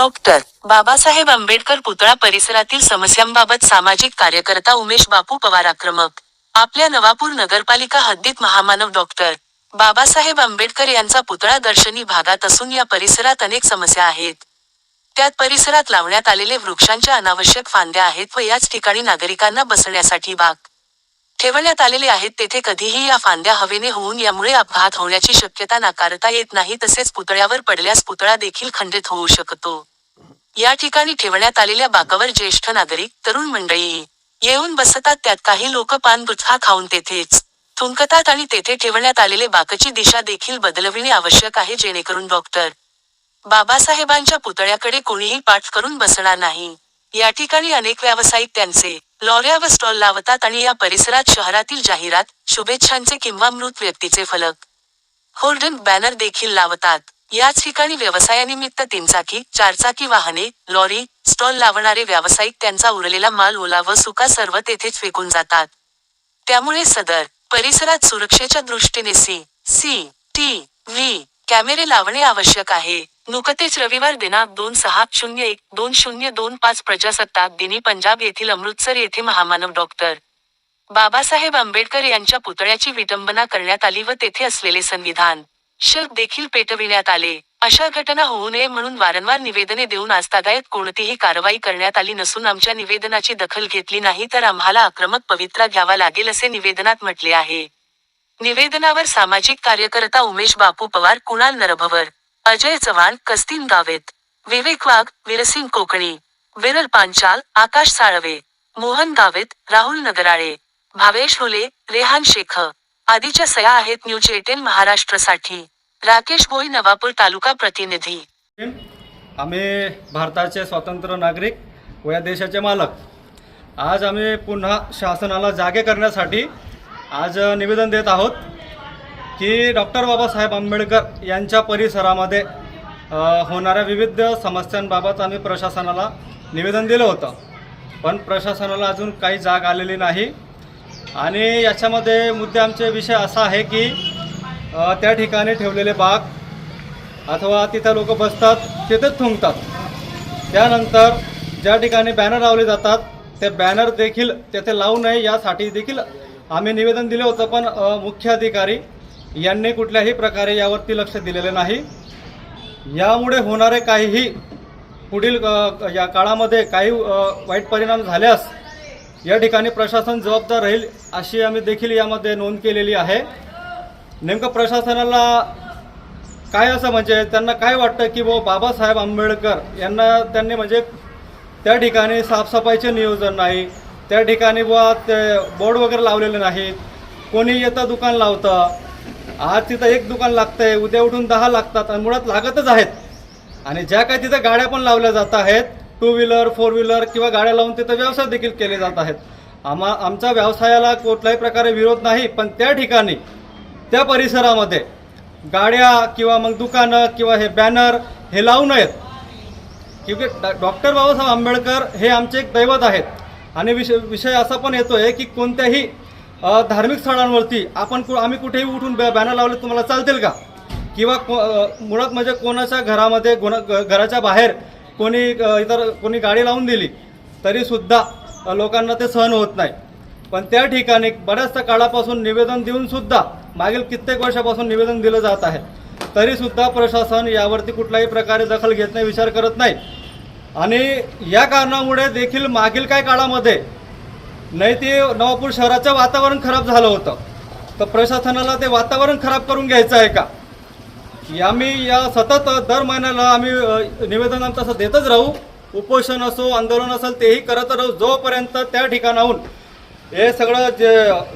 Doctor Babasaheb Ambedkar पुतळा परिसरातील समस्यांबाबत सामाजिक कार्यकर्ता उमेश बापू पवार आक्रमक. आपल्या नवापूर नगरपालिका हद्दीत महामानव डॉक्टर बाबासाहेब आंबेडकर यांचा पुतळा दर्शनी भागात असून या परिसरात अनेक समस्या आहेत. त्यात परिसरात लावण्यात आलेले वृक्षांच्या अनावश्यक फांद्या आहेत व याच ठिकाणी नागरिकांना बसण्यासाठी बाग ठेवण्यात आलेले आहेत. तेथे कधीही या फांद्या हवेने होऊन यामुळे अपघात होण्याची शक्यता नाकारता येत नाही तसेच पुतळ्यावर पडल्यास पुतळा देखील खंडित होऊ शकतो. या ठिकाणी ठेवण्यात आलेल्या बाकावर ज्येष्ठ नागरिक तरुण मंडळी येऊन बसतात. त्यात काही लोक पान गुटखा खाऊन तेथेच थुंकतात आणि तेथे ठेवण्यात आलेले बाकची दिशा देखील बदलविणे आवश्यक आहे जेणेकरून डॉक्टर बाबासाहेबांच्या पुतळ्याकडे कोणीही पाठ करून बसणार नाही. या ठिकाणी अनेक व्यावसायिक त्यांचे लॉऱ्या व स्टॉल लावतात आणि या परिसरात शहरातील जाहिरात शुभेच्छांचे किंवा मृत व्यक्तीचे फलक होर्डन बॅनर देखील लावतात. याच ठिकाणी व्यवसायानिमित्त तीनचाकी चारचाकी वाहने लॉरी स्टॉल लावणारे व्यावसायिक त्यांचा उरलेला माल ओला व सुका सर्व तेथेच फेकून जातात. त्यामुळे सदर परिसरात सुरक्षेच्या दृष्टीने सी सी टी व्ही कॅमेरे लावणे आवश्यक आहे. नुकतेच रविवार दिनांक दोन सहा शून्य एक दोन शून्य दोन पाच प्रजासत्ताक दिनी पंजाब येथील अमृतसर येथे महामानव डॉक्टर बाबासाहेब आंबेडकर यांच्या पुतळ्याची विटंबना करण्यात आली व तेथे असलेले संविधान शक देखील पेटविण्यात आले. अशा घटना होऊ नये म्हणून वारंवार निवेदने देऊन आस्थादायक कोणतीही कारवाई करण्यात आली नसून आमच्या निवेदनाची दखल घेतली नाही तर आम्हाला आक्रमक पवित्रा घ्यावा लागेल असे निवेदनात म्हटले आहे. निवेदनावर सामाजिक कार्यकर्ता उमेश बापू पवार कुणाल नरभवर अजय चव्हाण कस्तीन गावेत विवेक वाघ विरसिंग कोकणी विरल पांचाल आकाश साळवे मोहन गावेत राहुल नगराळे भावेश होले रेहान शेख. आदीच्या सया आहेत न्यूज एटेन महाराष्ट्रसाठी राकेश भोई नवापूर तालुका प्रतिनिधी. आम्ही भारताचे स्वतंत्र नागरिक व या देशाचे मालक. आज आम्ही पुन्हा शासनाला जागे करण्यासाठी आज निवेदन देत आहोत की डॉक्टर बाबासाहेब आंबेडकर यांच्या परिसरामध्ये होणाऱ्या विविध समस्यांबाबत आम्ही प्रशासनाला निवेदन दिलं होतं. पण प्रशासनाला अजून काही जाग आलेली नाही. आणि याच्यामध्ये मुद्दे आमचे विषय असा आहे की त्या ठिकाणी ठेवलेले बाग अथवा तिथं लोक बसतात तिथेच थुंकतात. त्यानंतर ज्या ठिकाणी बॅनर लावले जातात ते बॅनर देखील तेथे लावू नये यासाठी देखील आम्ही निवेदन दिलं होतं पण मुख्य अधिकारी यांनी कुठल्याही प्रकारे यावरती लक्ष दिलेले नाही. यामुळे होणारे काहीही पुढील या काळामध्ये काही वाईट परिणाम झाल्यास या ठिकाणी प्रशासन जबाबदार राहील अशी आम्ही देखील यामध्ये नोंद केलेली आहे. नेमकं प्रशासनाला काय असं म्हणजे त्यांना काय वाटतं की बुवा बाबासाहेब आंबेडकर यांना त्यांनी म्हणजे त्या ठिकाणी साफसफाईचे नियोजन नाही त्या ठिकाणी बुवा ते बोर्ड वगैरे लावलेले नाहीत कोणी येतं दुकान लावतं आज तिथं एक दुकान लागतंय उद्या उठून दहा लागतात आणि मुळात लागतच आहेत. आणि ज्या काही तिथं गाड्या पण लावल्या जात आहेत टू व्हीलर फोर व्हीलर किंवा गाड्या लावून तिथं व्यवसाय देखील केले जात आहेत. आम्हा आमच्या व्यवसायाला कुठल्याही प्रकारे विरोध नाही पण त्या ठिकाणी त्या परिसरामध्ये गाड्या किंवा मग दुकानं किंवा हे बॅनर हे लावू नयेत. क्योंकि डॉ- डॉक्टर बाबासाहेब आंबेडकर हे आमचे एक दैवत आहेत. आणि विषय विषय असा पण येतो आहे की कोणत्याही धार्मिक स्थळांवरती आपण कु आम्ही कुठेही उठून बॅ बॅनर लावले तुम्हाला चालतील का? किंवा को मुळात म्हणजे कोणाच्या घरामध्ये कोणा घराच्या बाहेर कोणी इतर कोणी गाडी लावून दिली तरीसुद्धा लोकांना ते सहन होत नाही. पण त्या ठिकाणी बऱ्याचशा काळापासून निवेदन देऊनसुद्धा मागील कित्येक वर्षापासून निवेदन दिलं जात आहे. तरीसुद्धा प्रशासन यावरती कुठल्याही प्रकारे दखल घेत नाही विचार करत नाही. आणि या कारणामुळे देखील मागील काही काळामध्ये नाही ते नवापूर शहराचं वातावरण खराब झालं होतं. तर प्रशासनाला ते वातावरण खराब करून घ्यायचं आहे का? आम्ही या सतत दर महिन्याला आम्ही निवेदन आमचं असं देतच राहू. उपोषण असो आंदोलन असेल तेही करत राहू. जोपर्यंत त्या ठिकाणाहून हे सगळं जे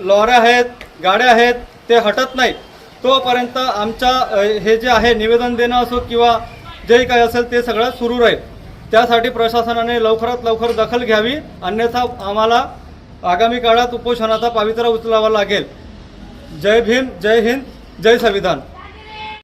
लॉऱ्या आहेत गाड्या आहेत ते हटत नाही तोपर्यंत आमच्या हे जे आहे निवेदन देणं असो किंवा जे काही असेल ते सगळं सुरू राहील. त्यासाठी प्रशासनाने लवकरात लवकर दखल घ्यावी अन्यथा आम्हाला आगामी काळात उपोषणाचा पावित्रा उचलावा लागेल. जय भीम जय हिंद जय संविधान.